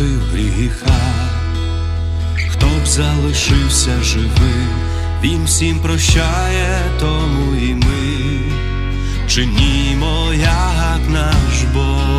простив гріха, хто б залишився живим, Він всім прощає, тому і ми чинімо, як наш Бог.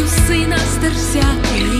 кров'ю сина стерся.